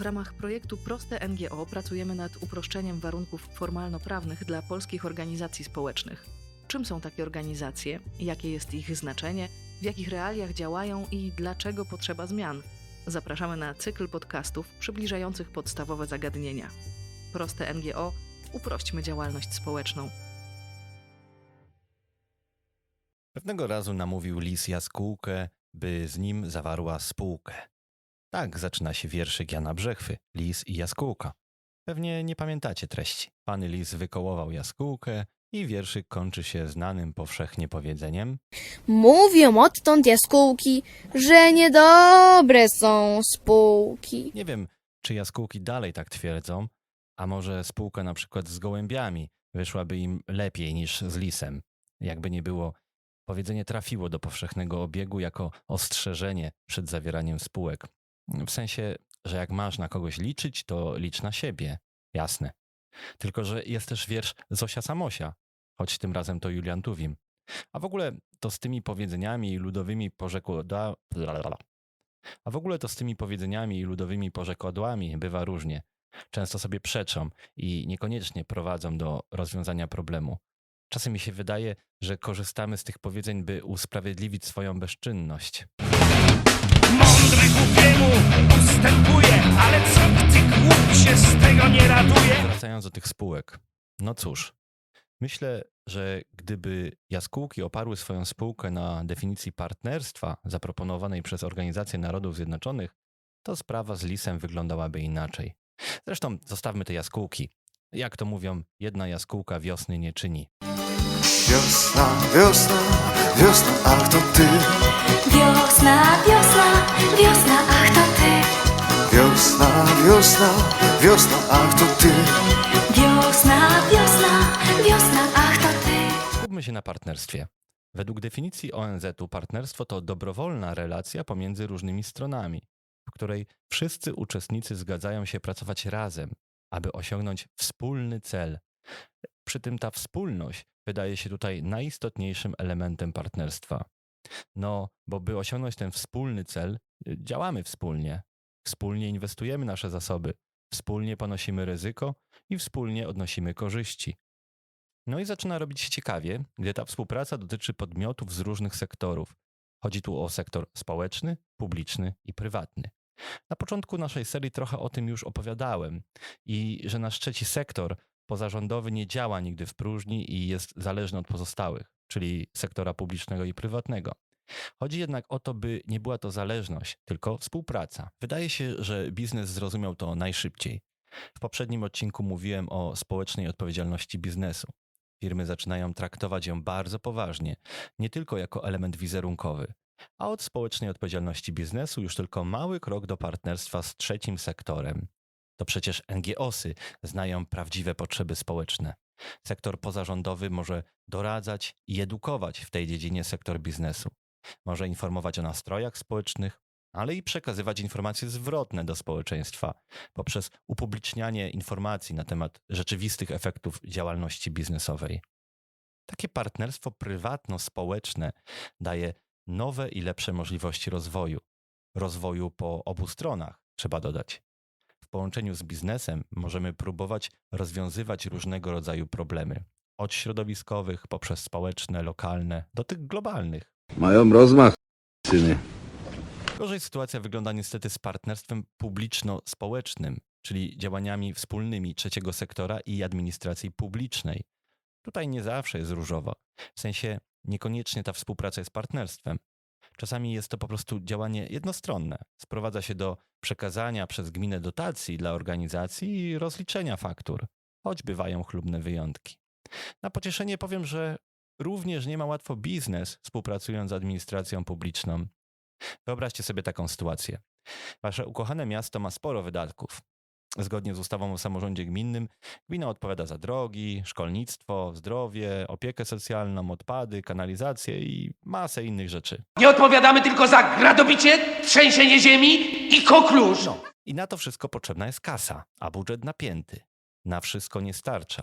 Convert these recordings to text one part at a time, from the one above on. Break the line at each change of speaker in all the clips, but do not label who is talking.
W ramach projektu Proste NGO pracujemy nad uproszczeniem warunków formalno-prawnych dla polskich organizacji społecznych. Czym są takie organizacje, jakie jest ich znaczenie, w jakich realiach działają i dlaczego potrzeba zmian? Zapraszamy na cykl podcastów przybliżających podstawowe zagadnienia. Proste NGO uprośćmy działalność społeczną.
Pewnego razu namówił lis jaskółkę, by z nim zawarła spółkę. Tak zaczyna się wierszyk Jana Brzechwy, Lis i jaskółka. Pewnie nie pamiętacie treści. Pan lis wykołował jaskółkę i wierszyk kończy się znanym powszechnie powiedzeniem
Mówią odtąd jaskółki, że niedobre są spółki.
Nie wiem, czy jaskółki dalej tak twierdzą, a może spółka na przykład z gołębiami wyszłaby im lepiej niż z lisem. Jakby nie było, powiedzenie trafiło do powszechnego obiegu jako ostrzeżenie przed zawieraniem spółek. W sensie, że jak masz na kogoś liczyć, to licz na siebie. Jasne. Tylko, że jest też wiersz Zosia Samosia, choć tym razem to Julian Tuwim. A w ogóle to z tymi powiedzeniami i ludowymi porzekłoda... A w ogóle to z tymi powiedzeniami i ludowymi porzekładłami bywa różnie. Często sobie przeczą i niekoniecznie prowadzą do rozwiązania problemu. Czasem mi się wydaje, że korzystamy z tych powiedzeń, by usprawiedliwić swoją bezczynność.
Mądry głupiemu ustępuje, ale co gdy głupi się z tego nie raduje?
Wracając do tych spółek. No cóż, myślę, że gdyby jaskółki oparły swoją spółkę na definicji partnerstwa zaproponowanej przez Organizację Narodów Zjednoczonych, to sprawa z lisem wyglądałaby inaczej. Zresztą zostawmy te jaskółki. Jak to mówią, jedna jaskółka wiosny nie czyni.
Wiosna, wiosna, wiosna, ach to ty
Wiosna, wiosna, wiosna, ach to ty
Wiosna, wiosna, wiosna, ach to ty
Wiosna, wiosna, wiosna, ach to ty
Skupmy się na partnerstwie. Według definicji ONZ-u partnerstwo to dobrowolna relacja pomiędzy różnymi stronami, w której wszyscy uczestnicy zgadzają się pracować razem, aby osiągnąć wspólny cel. Przy tym ta wspólność wydaje się tutaj najistotniejszym elementem partnerstwa. No, bo by osiągnąć ten wspólny cel, y, działamy wspólnie. Wspólnie inwestujemy nasze zasoby, wspólnie ponosimy ryzyko i wspólnie odnosimy korzyści. No i zaczyna robić się ciekawie, gdy ta współpraca dotyczy podmiotów z różnych sektorów. Chodzi tu o sektor społeczny, publiczny i prywatny. Na początku naszej serii trochę o tym już opowiadałem i że nasz trzeci sektor pozarządowy nie działa nigdy w próżni i jest zależny od pozostałych, czyli sektora publicznego i prywatnego. Chodzi jednak o to, by nie była to zależność, tylko współpraca. Wydaje się, że biznes zrozumiał to najszybciej. W poprzednim odcinku mówiłem o społecznej odpowiedzialności biznesu. Firmy zaczynają traktować ją bardzo poważnie, nie tylko jako element wizerunkowy, a od społecznej odpowiedzialności biznesu już tylko mały krok do partnerstwa z trzecim sektorem. To przecież NGOsy znają prawdziwe potrzeby społeczne. Sektor pozarządowy może doradzać i edukować w tej dziedzinie sektor biznesu. Może informować o nastrojach społecznych, ale i przekazywać informacje zwrotne do społeczeństwa poprzez upublicznianie informacji na temat rzeczywistych efektów działalności biznesowej. Takie partnerstwo prywatno-społeczne daje nowe i lepsze możliwości rozwoju. Rozwoju po obu stronach, trzeba dodać. W połączeniu z biznesem możemy próbować rozwiązywać różnego rodzaju problemy. Od środowiskowych poprzez społeczne, lokalne, do tych globalnych.
Mają rozmach, syny.
Gorzej sytuacja wygląda niestety z partnerstwem publiczno-społecznym, czyli działaniami wspólnymi trzeciego sektora i administracji publicznej. Tutaj nie zawsze jest różowo. W sensie niekoniecznie ta współpraca jest partnerstwem. Czasami jest to po prostu działanie jednostronne. Sprowadza się do przekazania przez gminę dotacji dla organizacji i rozliczenia faktur, choć bywają chlubne wyjątki. Na pocieszenie powiem, że również nie ma łatwo biznes współpracując z administracją publiczną. Wyobraźcie sobie taką sytuację. Wasze ukochane miasto ma sporo wydatków. Zgodnie z ustawą o samorządzie gminnym, gmina odpowiada za drogi, szkolnictwo, zdrowie, opiekę socjalną, odpady, kanalizację i masę innych rzeczy.
Nie odpowiadamy tylko za gradobicie, trzęsienie ziemi i koklusz.
I na to wszystko potrzebna jest kasa, a budżet napięty. Na wszystko nie starcza.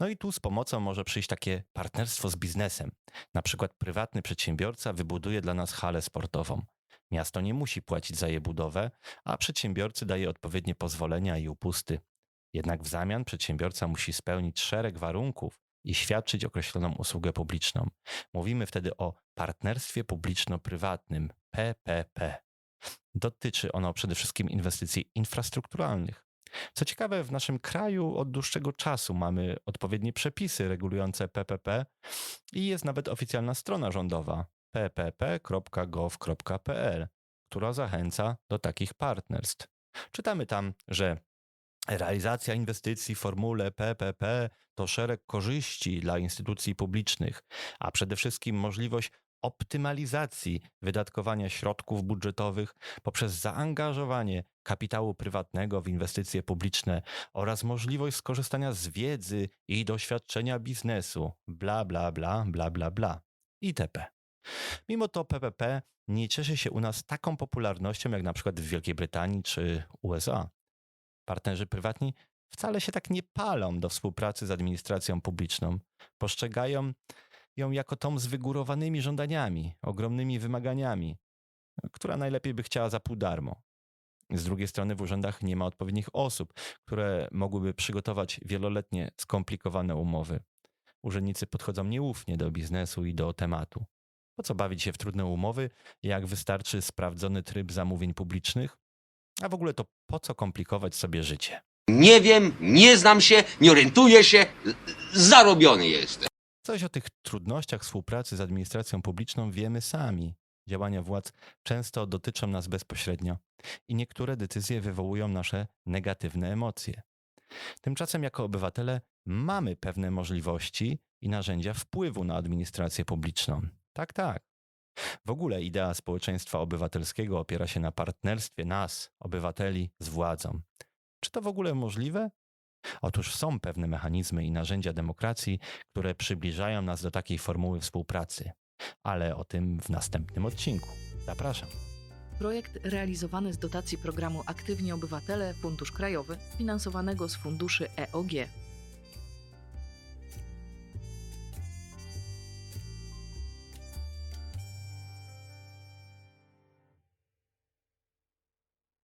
No i tu z pomocą może przyjść takie partnerstwo z biznesem. Na przykład prywatny przedsiębiorca wybuduje dla nas halę sportową. Miasto nie musi płacić za jej budowę, a przedsiębiorcy daje odpowiednie pozwolenia i upusty. Jednak w zamian przedsiębiorca musi spełnić szereg warunków i świadczyć określoną usługę publiczną. Mówimy wtedy o partnerstwie publiczno-prywatnym PPP. Dotyczy ono przede wszystkim inwestycji infrastrukturalnych. Co ciekawe, w naszym kraju od dłuższego czasu mamy odpowiednie przepisy regulujące PPP i jest nawet oficjalna strona rządowa ppp.gov.pl, która zachęca do takich partnerstw. Czytamy tam, że realizacja inwestycji w formule PPP to szereg korzyści dla instytucji publicznych, a przede wszystkim możliwość optymalizacji wydatkowania środków budżetowych poprzez zaangażowanie kapitału prywatnego w inwestycje publiczne oraz możliwość skorzystania z wiedzy i doświadczenia biznesu, bla, bla, bla, bla, bla, bla, itp. Mimo to PPP nie cieszy się u nas taką popularnością jak na przykład w Wielkiej Brytanii czy USA. Partnerzy prywatni wcale się tak nie palą do współpracy z administracją publiczną. Postrzegają ją jako tą z wygórowanymi żądaniami, ogromnymi wymaganiami, która najlepiej by chciała za pół darmo. Z drugiej strony w urzędach nie ma odpowiednich osób, które mogłyby przygotować wieloletnie skomplikowane umowy. Urzędnicy podchodzą nieufnie do biznesu i do tematu. Po co bawić się w trudne umowy, jak wystarczy sprawdzony tryb zamówień publicznych? A w ogóle to po co komplikować sobie życie?
Nie wiem, nie znam się, nie orientuję się, zarobiony jestem.
Coś o tych trudnościach współpracy z administracją publiczną wiemy sami. Działania władz często dotyczą nas bezpośrednio i niektóre decyzje wywołują nasze negatywne emocje. Tymczasem, jako obywatele, mamy pewne możliwości i narzędzia wpływu na administrację publiczną. Tak, tak. W ogóle idea społeczeństwa obywatelskiego opiera się na partnerstwie nas, obywateli, z władzą. Czy to w ogóle możliwe? Otóż są pewne mechanizmy i narzędzia demokracji, które przybliżają nas do takiej formuły współpracy, ale o tym w następnym odcinku. Zapraszam.
Projekt realizowany z dotacji programu Aktywni Obywatele Fundusz Krajowy, finansowanego z funduszy EOG